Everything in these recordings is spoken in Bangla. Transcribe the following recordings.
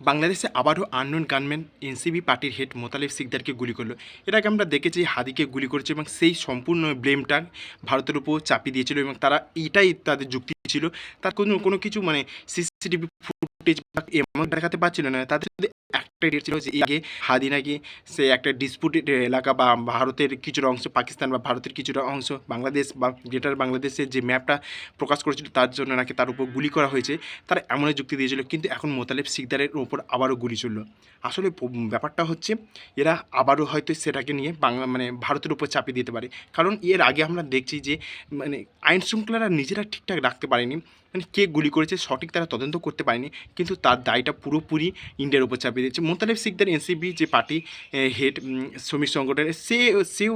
বাংলাদেশে আবারও আননোন গানম্যান এনসিবি পার্টির হেড মোতালেব সিকদারকে গুলি করল। এর আগে আমরা দেখেছি হাদিকে গুলি করেছে এবং সেই সম্পূর্ণ ব্লেমটা ভারতের উপর চাপিয়ে দিয়েছিল এবং তারা এটাই তাদের যুক্তি ছিল। তার কোনো কোনো কিছু মানে সিসিটিভি ফুটেজ এমন দেখাতে পারছিল না। তাদের শুধু একটাই ডেট ছিল যে আগে হাদি নাকি সে একটা ডিসপুটেড এলাকা বা ভারতের কিছুটা অংশ, পাকিস্তান বা ভারতের কিছুটা অংশ, বাংলাদেশ বা গ্রেটার বাংলাদেশের যে ম্যাপটা প্রকাশ করেছিল তার জন্য নাকি তার উপর গুলি করা হয়েছে। তারা এমনই যুক্তি দিয়েছিল, কিন্তু এখন মোতালেব সিকদারের ওপর আবারও গুলি চলল। আসলে ব্যাপারটা হচ্ছে এরা আবারও হয়তো সেটাকে নিয়ে বাংলা মানে ভারতের উপর চাপিয়ে দিতে পারে। কারণ এর আগে আমরা দেখছি যে মানে আইন শৃঙ্খলারা নিজেরা ঠিকঠাক রাখতে পারেনি। মানে কে গুলি করেছে, সঠিক তারা তদন্ত করতে পারেনি, কিন্তু তার দায়টা পুরোপুরি ইন্ডিয়ার উপর চাপিয়ে দিয়েছে। মোতালেব সিকদার এনসিবি যে পার্টি হেড শ্রমিক সংগঠনের, সে, সেও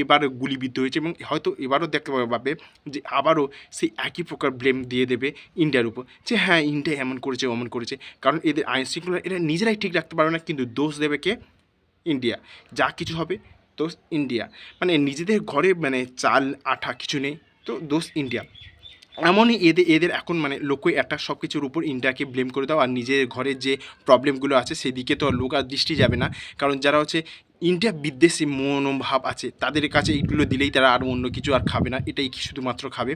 এবার গুলিবিদ্ধ হয়েছে এবং হয়তো এবারও দেখতে পাবে যে আবারও সেই একই প্রকার ব্লেম দিয়ে দেবে ইন্ডিয়ার উপর। যে হ্যাঁ ইন্ডিয়া এমন করেছে অমন করেছে, কারণ এদের আইন শৃঙ্খলা, এরা নিজেরাই ঠিক রাখতে পারবে না, কিন্তু দোষ দেবে কে? ইন্ডিয়া। যা কিছু হবে, দোষ ইন্ডিয়া। মানে নিজেদের ঘরে মানে চাল, আঠা কিছু নেই, তো দোষ ইন্ডিয়া। এমনই এদের এদের এখন মানে লোকই একটা সব কিছুর উপর ইন্ডিয়াকে ব্লেম করে দাও, আর নিজের ঘরের যে প্রবলেমগুলো আছে সেদিকে তো লোক আর দৃষ্টি যাবে না। কারণ যারা হচ্ছে ইন্ডিয়া বিদ্বেষী মনোভাব আছে, তাদের কাছে এইগুলো দিলেই তারা আর অন্য কিছু আর খাবে না, এটাই কি শুধুমাত্র খাবে?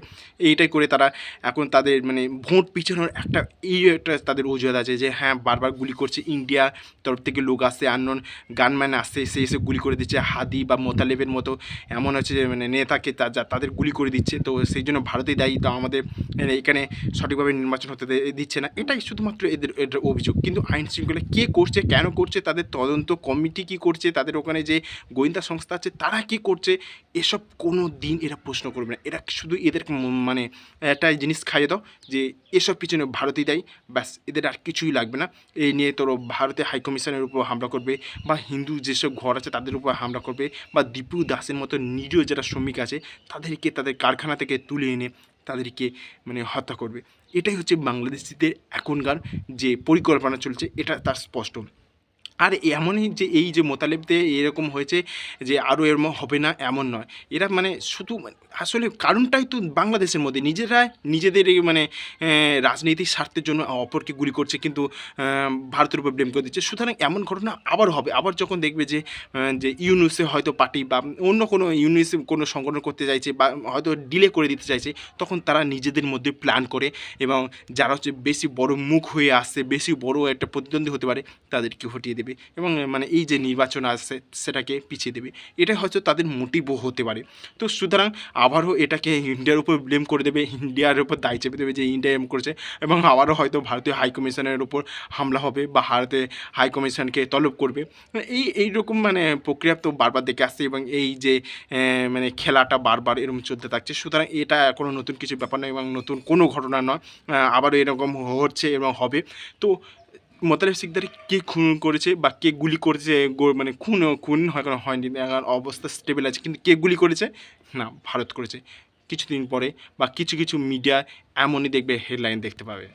এইটাই করে তারা এখন তাদের মানে ভোট পিছানোর একটা এই একটা তাদের অজুহাত আছে যে হ্যাঁ বারবার গুলি করছে ইন্ডিয়া তরফ থেকে লোক আসছে আননোন গানম্যান আসছে, এসে এসে গুলি করে দিচ্ছে, হাদি বা মোতালেবের মতো এমন হচ্ছে যে মানে নেতাকে তাদের গুলি করে দিচ্ছে, তো সেই জন্য ভারতেই দায়ী, তো আমাদের মানে এখানে সঠিকভাবে নির্বাচন হতে দিচ্ছে না, এটাই শুধুমাত্র এদের এদের অভিযোগ, কিন্তু আইন শৃঙ্খলা কে করছে, কেন করছে, তাদের তদন্ত কমিটি কি করছে, তাদের ওখানে যে গোয়েন্দা সংস্থা আছে, তারা কি করছে? এসব কোনো দিন এরা প্রশ্ন করবে না। এরা শুধু এদের মানে একটা জিনিস খাইয়ে দাও যে এসব পিছনে ভারতই দেয়। ব্যাস, এদের আর কিছুই লাগবে না। এই নিয়ে তোর ভারতে হাইকমিশনের উপর হামলা করবে বা হিন্দু যেসব ঘর আছে, তাদের উপর হামলা করবে বা দীপু দাসের মতো নিরীহ যারা শ্রমিক আছে, তাদেরকে তাদের কারখানা থেকে তুলে এনে তাদেরকে মানে হত্যা করবে। এটাই হচ্ছে বাংলাদেশিদের এখনকার যে পরিকল্পনা চলছে, এটা তার স্পষ্ট। আর এমনই যে এই যে মোতালেবতে এরকম হয়েছে যে আরও এরম হবে না, এমন নয়। এরা মানে শুধু আসলে কারণটাই তো বাংলাদেশের মধ্যে। নিজেরা নিজেদের মানে রাজনৈতিক স্বার্থের জন্য অপরকে গুলি করছে, কিন্তু ভারতের উপর ব্লেম করে দিচ্ছে। সুতরাং এমন ঘটনা আবার হবে। আবার যখন দেখবে যে যে ইউনুসে হয়তো পার্টি বা অন্য কোনো ইউনিসে কোনো সংগঠন করতে চাইছে বা হয়তো ডিলে করে দিতে চাইছে, তখন তারা নিজেদের মধ্যে প্ল্যান করে এবং যারা হচ্ছে বেশি বড় মুখ হয়ে আসছে, বেশি বড় একটা প্রতিদ্বন্দ্বী হতে পারে, তাদেরকে হটিয়ে দেবে। এবং মানে এই যে নির্বাচন আসছে, সেটাকে পিছিয়ে দেবে। এটা হয়তো তাদের মোটিভও হতে পারে। তো সুতরাং আবারও এটাকে ইন্ডিয়ার উপর ব্লেম করে দেবে, ইন্ডিয়ার উপর দায় চেপে দেবে যে ইন্ডিয়া এম করেছে এবং আবারও হয়তো ভারতীয় হাইকমিশনের উপর হামলা হবে বা ভারতে হাইকমিশনকে তলব করবে। এই এইরকম মানে প্রক্রিয়া তো বারবার দেখে আসছে এবং এই যে মানে খেলাটা বারবার এরকম চলতে থাকছে। সুতরাং এটা কোনো নতুন কিছু ব্যাপার নয় এবং নতুন কোনো ঘটনা নয়। আবারও এরকম হচ্ছে এবং হবে। তো মোতালেব সিকদার কে খুন করেছে বা কে গুলি করেছে মানে খুন খুন হয় হয়নি। এখন অবস্থা স্টেবল আছে। কিন্তু কে গুলি করেছে? না, ভারত করেছে। কিছুদিন পরে বা কিছু কিছু মিডিয়া এমনই দেখবে হেডলাইন দেখতে পাবে।